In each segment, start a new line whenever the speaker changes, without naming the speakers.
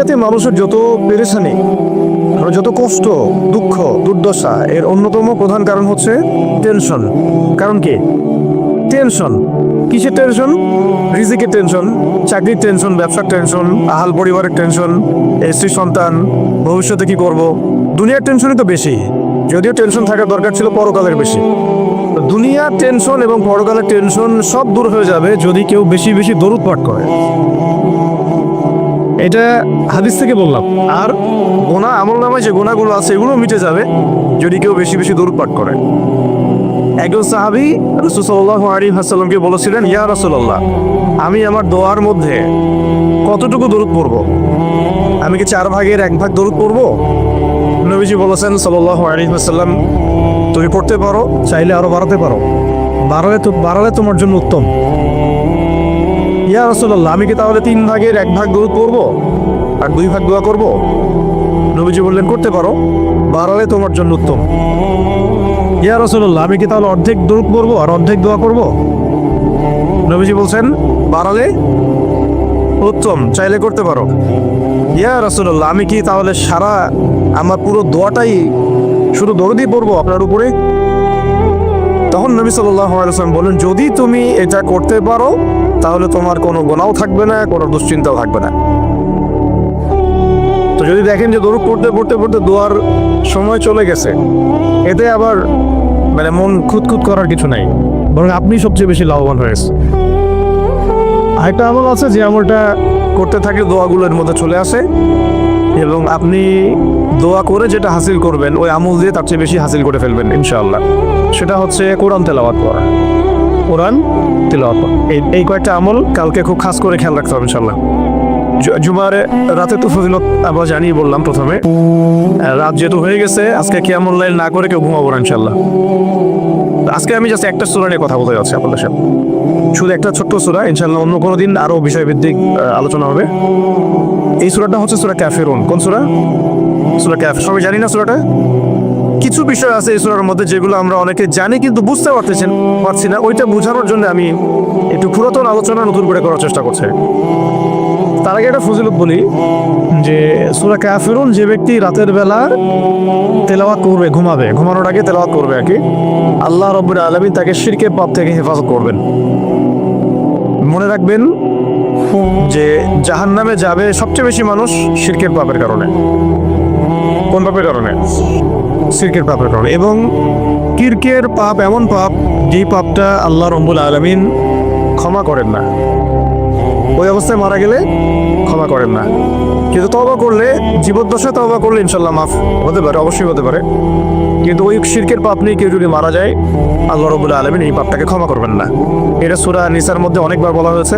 দুনিয়াতে মানুষের যত পেরেশানি আর যত কষ্ট, দুঃখ, দুর্দশা, এর অন্যতম প্রধান কারণ হচ্ছে টেনশন কারণ কি? টেনশন কিসের টেনশন রিজিকের টেনশন চাকরির টেনশন ব্যবসার টেনশন আহাল পরিবারের টেনশন স্ত্রী, সন্তান, ভবিষ্যতে কি করব? দুনিয়ার টেনশনই তো বেশি। যদিও টেনশন থাকার দরকার ছিল পরকালের বেশি। দুনিয়ার টেনশন এবং পরকালের টেনশন সব দূর হয়ে যাবে যদি কেউ বেশি বেশি দরুদ পাঠ করে। এটা হাদিস থেকে বললাম। আর গোনা আমল নামায় যে গোনাগুলো আছে, এগুলো মিটে যাবে যদি কেউ বেশি বেশি দরুদ পাঠ করে। একজন সাহাবি রসুল্লাহ আলী হাসাল্লামকে বলেছিলেন, ইয়া রসুল্লাহ আমি আমার দোয়ার মধ্যে কতটুকু দরুদ পড়ব? আমি কি চার ভাগের এক ভাগ দরুদ পড়ব? নবীজি বলেছেন সাল্লাহ আলী হাসাল্লাম তুমি পড়তে পারো, চাইলে আরও বাড়াতে পারো। বাড়ালে তো, বাড়ালে তোমার জন্য উত্তম। ইয়া রসুল্লাহ আমি কি তাহলে তিন ভাগের এক ভাগ দরুদ পড়ব আর দুই ভাগ দোয়া করব? নবীজি বললেন, করতে পারো। বাড়ালে তোমার জন্য উত্তম। ইয়া রসুল্লাহ আমি কি তাহলে অর্ধেক দরুদ পড়ব আর অর্ধেক দোয়া করব? নবীজি বলছেন, বাড়ালে উত্তম, চাইলে করতে পারো। ইয়া রসুল্লাহ আমি কি তাহলে সারা আমার পুরো দোয়াটাই শুধু দরুদই পড়ব আপনার উপরে? তখন নবী সাল্লাম বলেন যদি তুমি এটা করতে পারো, তাহলে তোমার কোনো গোনাও থাকবে না, কোনো দুশ্চিন্তাও থাকবে না। তো যদি দেখেন যে দৌড় পড়তে পড়তে পড়তে দোয়ার সময় চলে গেছে, এতে আবার মানে মন খুঁতখুত করার কিছু নাই, বরং আপনি সবচেয়ে বেশি লাভবান হয়েছে আরেকটা আমল আছে যে আমলটা করতে থাকলে দোয়াগুলোর মধ্যে চলে আসে এবং আপনি দোয়া করে যেটা হাসিল করবেন, ওই আমল দিয়ে তার চেয়ে বেশি হাসিল করে ফেলবেন, ইনশাআল্লাহ। সেটা হচ্ছে কোরআন তেলাওয়াত করা কোরআন তেলাওয়াত এই এই কয়েকটা আমল কালকে খুব খাস করে খেয়াল রাখতে হবে, ইনশাআল্লাহ। জুমার রাতে তো ফজিলত আবার জানিয়ে বললাম প্রথমে। রাত যেহেতু হয়ে গেছে, আজকে কেমন লাইন না করে কেউ ঘুমাবো না ইনশাল্লাহ আজকে আমি জাস্ট একটা সুরা নিয়ে কথা বলতে যাচ্ছি আপনাদের সাথে। শুধু একটা ছোট্ট সুরা ইনশাল্লাহ অন্য কোনো দিন আরও বিষয়ভিত্তিক আলোচনা হবে। এই সুরাটা হচ্ছে সুরা ক্যাফেরুন কোন সুরা? সুরা ক্যাফ সবাই জানি না সুরাটা? কিছু বিষয় আছে এই সুরার মধ্যে যেগুলো আমরা অনেকে জানি কিন্তু বুঝতে পারতেছেন পারছি না। ওইটা বোঝানোর জন্য আমি একটু পুরাতন আলোচনা নতুন করে করার চেষ্টা করছি। তার আগে একটা ফজিলত বলি, যে সুরা কাফিরুন যে ব্যক্তি রাতের বেলা তেলাওয়াত করবে, ঘুমাবে, ঘুমানোর আগে তেলাওয়াত করবে আর কি, আল্লাহ রব্বুল আলমিন তাকে শিরকের পাপ থেকে হেফাজত করবেন। মনে রাখবেন যে জাহান নামে যাবে সবচেয়ে বেশি মানুষ শিরকের পাপের কারণে। কোন পাপের কারণে? শিরকের পাপের কারণে। এবং কিরকের পাপ এমন পাপ, যেই পাপটা আল্লাহ রব্বুল আলমিন ক্ষমা করেন না। ওই অবস্থায় মারা গেলে ক্ষমা করেন না। কিন্তু তবা করলে, জীবদ্দশায় তবা করলে ইনশাল্লাহ মাফ হতে পারে, অবশ্যই হতে পারে। কিন্তু ওই শিরকের পাপ নিয়ে কেউ যদি মারা যায়, আল্লাহ রবুল্লা আলমিন এই পাপটাকে ক্ষমা করবেন না। এটা সুরা নিসার মধ্যে অনেকবার বলা হয়েছে।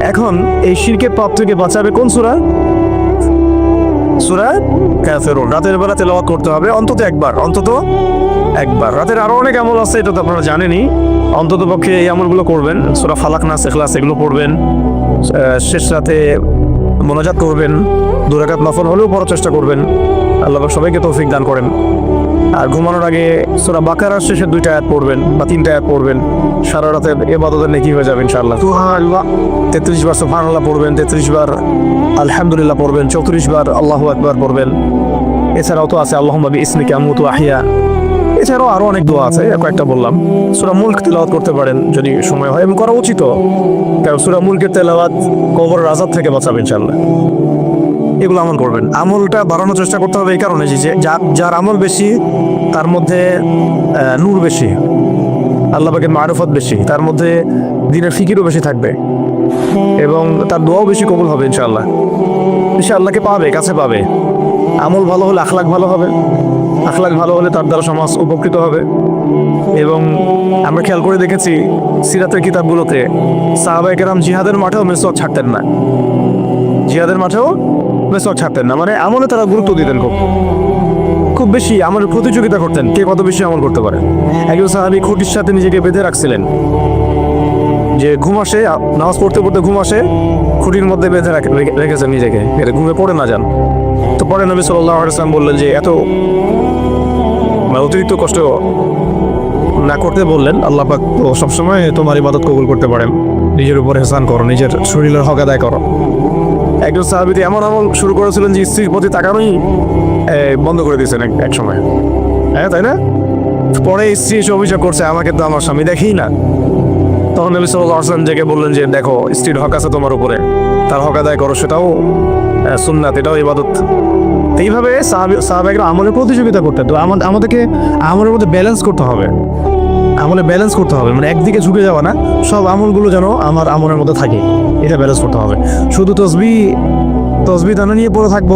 এখন এই শিরকের পাপ থেকে বাঁচাবে কোন সূরা? সূরা কাফিরুন। রাতের বেলা তেলাওয়াত করতে হবে। অন্তত একবার অন্তত একবার। রাতের আরও অনেক আমল আছে, এটা তো আপনারা জানেনই। অন্তত পক্ষে এই আমলগুলো করবেন। সুরা ফালাক, নাস এখলাস এগুলো পড়বেন। শেষ রাতে মোনাজাত করবেন। দুরাকাত নফল হলেও পড়ার চেষ্টা করবেন। আল্লাহ সবাইকে তৌফিক দান করেন। আর ঘুমানোর আগে সোরা বাকারার শেষে দুইটা আয়াত পড়বেন বা তিনটা আয়াত পড়বেন। সারা রাতে এবাদতের নেকি হয়ে যাবে ইনশাআল্লাহ। তেত্রিশ বার সুবহানাল্লাহ পড়বেন তেত্রিশ বার আলহামদুলিল্লাহ পড়বেন চৌত্রিশ বার আল্লাহু আকবার পড়বেন। এছাড়াও তো আছে আল্লাহ নবী ইসমিকে আমুতু আহিয়া এছাড়াও আরও অনেক দোয়া আছে কয়েকটা বললাম। সুরা মুল্ক তেলাওয়াত করতে পারেন যদি সময় হয় এবং করা উচিত। কারণ সুরা মুলকের তেলাওয়াত কবর রাজাদ থেকে বাঁচাবে ইনশাল্লাহ এগুলো আমল করবেন। আমলটা বাড়ানোর চেষ্টা করতে হবে এই কারণে যে যার আমল বেশি, তার মধ্যে নূর বেশি, আল্লাহ পাকের মারুফত বেশি, তার মধ্যে দিনের ফিকিরও বেশি থাকবে এবং তার দোয়াও বেশি কবুল হবে ইনশাআল্লাহ। সে আল্লাহকে পাবে, কাছে পাবে। আমল ভালো হলে আখলাখ ভালো হবে। আখলাখ ভালো হলে তার দ্বারা সমাজ উপকৃত হবে। এবং আমরা খেয়াল করে দেখেছি, সিরাতের কিতাবগুলোতে সাহাবাই কেরাম জিহাদের মাঠেও মেসওয়াক ছাড়তেন না। জিহাদের মাঠেও মেসওয়াক ছাড়তেন না। মানে আমলে তারা গুরুত্ব দিতেন খুব। খুব বেশি আমলের প্রতিযোগিতা করতেন, কে কত বেশি আমল করতে পারে। একজন সাহাবি খুঁটির সাথে নিজেকে বেঁধে রাখছিলেন। যে ঘুম আসে নামাজ পড়তে পড়তে ঘুম আসে, খুঁটির মধ্যে বেঁধে রাখে- রেখেছেন নিজেকে। এটা ঘুমে পড়ে না যান। তো পরে নবী সাল্লাহ ইসলাম বললেন যে, এত মানে অতিরিক্ত কষ্ট না করতে বললেন, আল্লাহ পাক তো সবসময় তোমার ইবাদত কবুল করতে পারেন। নিজের উপর হেসান করো, নিজের শরীরের হক আদায় করো। একজন সাহাবিতে এমন আমল শুরু করেছিলেন যে স্ত্রীর প্রতি তাকানোই বন্ধ করে দিয়েছেন এক- সময়। হ্যাঁ তাই না? পরে স্ত্রী এসে অভিযোগ করছে আমাকে তো আমার স্বামী দেখেই না। তখন নবী সাল্লাল্লাহু আলাইহি ওয়াসাল্লাম জেগে বললেন যে দেখো স্ত্রীর হক আছে তোমার উপরে। তার হক আদায় করো সেটাও আহ, সুন্নাত এটাও ইবাদত। এইভাবে সাহাবি সাহাবাহিকরা আমলের প্রতিযোগিতা করতে তো আমাদেরকে আমলের মধ্যে ব্যালেন্স করতে হবে। আমলে ব্যালেন্স করতে হবে মানে একদিকে ঝুঁকে যাওয়া না, সব আমলগুলো যেন আমার আমলের মধ্যে থাকে, এটা ব্যালেন্স করতে হবে। শুধু তসবি তসবি দানা নিয়ে পড়ে থাকব।